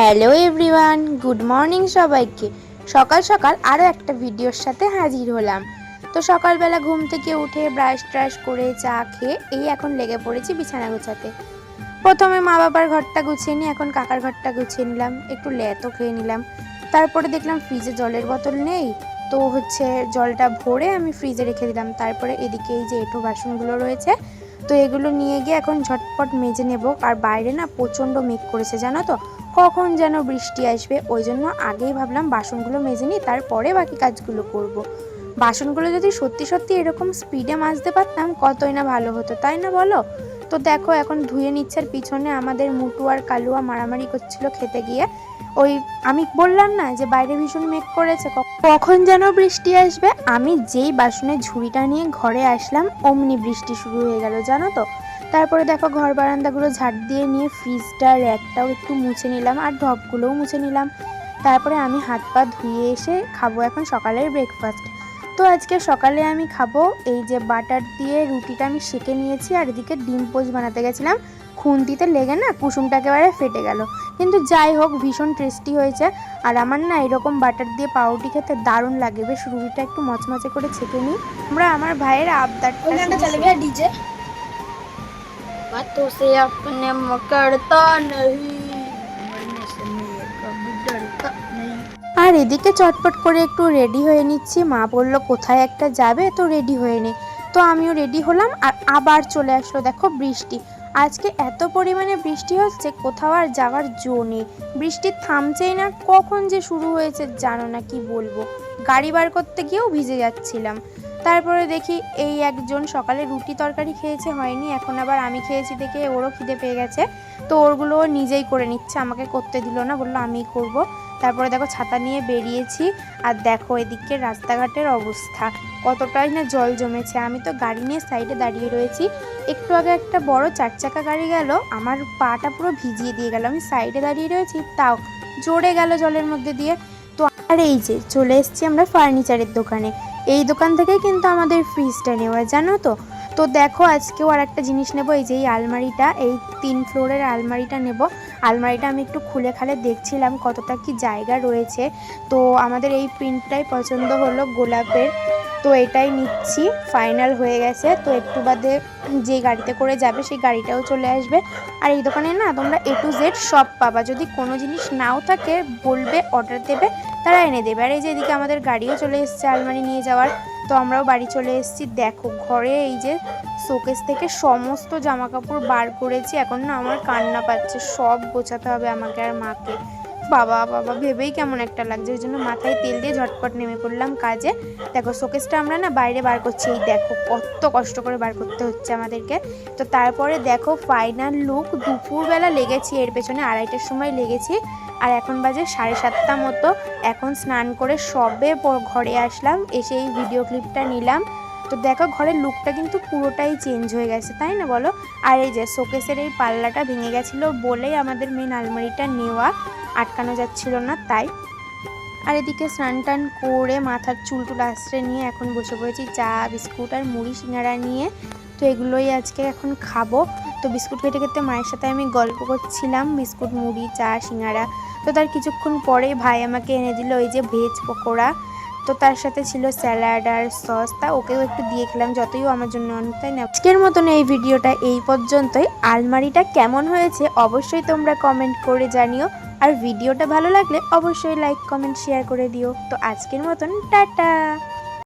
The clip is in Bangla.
হ্যালো এভরিওয়ান, গুড মর্নিং সবাইকে। সকাল সকাল আরও একটা ভিডিওর সাথে হাজির হলাম। তো সকালবেলা ঘুম থেকে উঠে ব্রাশ ট্রাশ করে চা খেয়ে এই এখন লেগে পড়েছি বিছানা গোছাতে। প্রথমে মা বাবার ঘরটা গুছিয়ে নিই এখন কাকার ঘরটা গুছিয়ে নিলাম, একটু লেতো খেয়ে নিলাম। তারপরে দেখলাম ফ্রিজে জলের বোতল নেই, তো হচ্ছে জলটা ভরে আমি ফ্রিজে রেখে দিলাম। তারপরে এদিকে এই যে এঁটো বাসনগুলো রয়েছে তো এগুলো নিয়ে গিয়ে এখন ঝটপট মেজে নেব। আর বাইরে না প্রচণ্ড মেঘ করেছে, জানো তো? কখন যেন বৃষ্টি আসবে, ওই জন্য আগেই ভাবলাম বাসনগুলো মেজে নিই, তারপরে বাকি কাজগুলো করব। বাসনগুলো যদি সত্যি সত্যি এরকম স্পিডে মাজতে পারতাম, কতই না ভালো হতো, তাই না বলো? তো দেখো, এখন ধুয়ে নিচ্ছে পিছনে আমাদের মুটু আর কালুয়া মারামারি করছিল খেতে গিয়ে। ওই আমি বললাম না যে বাইরে ভীষণ মেঘ করেছে কখন যেন বৃষ্টি আসবে। আমি যেই বাসনের ঝুড়িটা নিয়ে ঘরে আসলাম, অমনি বৃষ্টি শুরু হয়ে গেল, জানো তো। তারপরে দেখো ঘর বারান্দাগুলো ঝাড় দিয়ে নিয়ে ফ্রিজটা, র্যাকটাও একটু মুছে নিলাম আর ঢপগুলোও মুছে নিলাম। তারপরে আমি হাত পা ধুয়ে এসে খাব এখন সকালের ব্রেকফাস্ট তো আজকে সকালে আমি খাব এই যে বাটার দিয়ে রুটিটা আমি সেঁকে নিয়েছি আর এদিকে ডিম পোজ বানাতে গেছিলাম। খুন্তিতে লেগে না কুসুমটা একেবারে ফেটে গেল। কিন্তু যাই হোক ভীষণ টেস্টি হয়েছে। আর আমার না এরকম বাটার দিয়ে পাউরুটি খেতে দারুণ লাগে। বেশ রুটিটা একটু মচমচে করে ছেঁকে নিই। আমরা আমার ভাইয়ের আবদারটা ডিজে। বাতো সে আর এদিকে চটপট করে একটু রেডি হয়ে নিচ্ছি। মা বলল, কোথায় একটা যাবে? তো রেডি হয়ে নে। তো আমিও রেডি হলাম আর আবার চলে আসলো দেখো বৃষ্টি। আজকে এত পরিমাণে বৃষ্টি হচ্ছে, কোথাও আর যাওয়ার জো নেই। বৃষ্টি থামছেই না, কখন যে শুরু হয়েছে জানো না কি বলব। গাড়ি বার করতে গিয়েও ভিজে যাচ্ছিলাম। তারপরে দেখি এই একজন সকালে রুটি তরকারি খেয়েছে, হয়নি। এখন আবার আমি খেয়েছি দেখে ওরও খিদে পেয়ে গেছে। তো ওরগুলো নিজেই করে নিচ্ছে, আমাকে করতে দিল না। বলল, আমিই করব। তারপরে দেখো ছাতা নিয়ে বেরিয়েছি আর দেখো এদিকে রাস্তাঘাটের অবস্থা। কতটাই না জল জমেছে। আমি তো গাড়ি নিয়ে সাইডে দাঁড়িয়ে রয়েছি। একটু আগে একটা বড় চার চাকা গাড়ি গেল, আমার পাটা পুরো ভিজিয়ে দিয়ে গেল। আমি সাইডে দাঁড়িয়ে রয়েছি, তাও জোরে গেল জলের মধ্যে দিয়ে। তো আর এই যে চলে এসেছি আমরা ফার্নিচারের দোকানে। এই দোকান থেকে কিন্তু আমাদের ফ্রিজটা নেওয়া, জানো তো? তো দেখো আজকেও আর একটা জিনিস নেব, এই যে এই আলমারিটা, এই তিন ফ্লোরের আলমারিটা নেব। আলমারিটা আমি একটু খুলে খালে দেখছিলাম কতটা কি জায়গা রয়েছে। তো আমাদের এই প্রিন্টটাই পছন্দ হলো গোলাপের। তো এটাই নিচ্ছি। ফাইনাল হয়ে গেছে। তো একটু বাদে যে গাড়িতে করে যাবে, সেই গাড়িটাও চলে আসবে। আর এই দোকানে না, তোমরা এ টু জেড সব পাবা। যদি কোনো জিনিস নাও থাকে, বলবে অর্ডার দেবে, তারা এনে দেবে। আর এই যে এদিকে আমাদের গাড়িও চলে এসেছে আলমারি নিয়ে যাওয়ার। তো আমরাও বাড়ি চলে এসেছি। দেখো, ঘরে এই যে শোকেস থেকে সমস্ত জামা কাপড় বার করেছি। এখন না আমার কান্না পাচ্ছে। সব গোছাতে হবে আমাকে আর মাকে। বাবা বাবা, ভেবেই কেমন একটা লাগছে। ওই জন্য মাথায় তেল দিয়ে ঝটপট নেমে পড়লাম কাজে। দেখো, শোকেসটা আমরা না বাইরে বার করছি। এই দেখো, কত কষ্ট করে বার করতে হচ্ছে আমাদেরকে। তো তারপরে দেখো ফাইনাল লুক দুপুরবেলা লেগেছি, এর পেছনে আড়াইটার সময় লেগেছি। আর এখন বাজে সাড়ে সাতটা মতো। এখন স্নান করে সবে ঘরে আসলাম, এসে এই ভিডিও ক্লিপটা নিলাম। তো দেখো, ঘরের লুকটা কিন্তু পুরোটাই চেঞ্জ হয়ে গেছে, তাই না বলো? আর এই যে শোকেসের এই পাল্লাটা ভেঙে গেছিল বলেই আমাদের মেন আলমারিটা নেওয়া। আটকানো যাচ্ছিল না, তাই। আর এদিকে স্নান টান করে মাথার চুল টুল আশ্রে নিয়ে এখন বসে পড়েছি চা, বিস্কুট আর মুড়ি, সিঙ্গারা নিয়ে। তো এগুলোই আজকে এখন খাব। তো বিস্কুট খেতে খেতে মায়ের সাথে আমি গল্প করছিলাম, বিস্কুট, মুড়ি, চা, সিঙ্গারা। তো তার কিছুক্ষণ পরে ভাই আমাকে এনে দিল ওই যে ভেজ পকোড়া। তো তার সাথে ছিল স্যালাড আর সস, তা ওকেও একটু দিয়ে খেলাম, যতই আমার জন্য অনেকটাই না? আজকের মতন এই ভিডিওটা এই পর্যন্তই। আলমারিটা কেমন হয়েছে অবশ্যই তোমরা কমেন্ট করে জানিও। আর ভিডিওটা ভালো লাগলে অবশ্যই লাইক কমেন্ট শেয়ার করে দিও। তো আজকের মতন টাটা!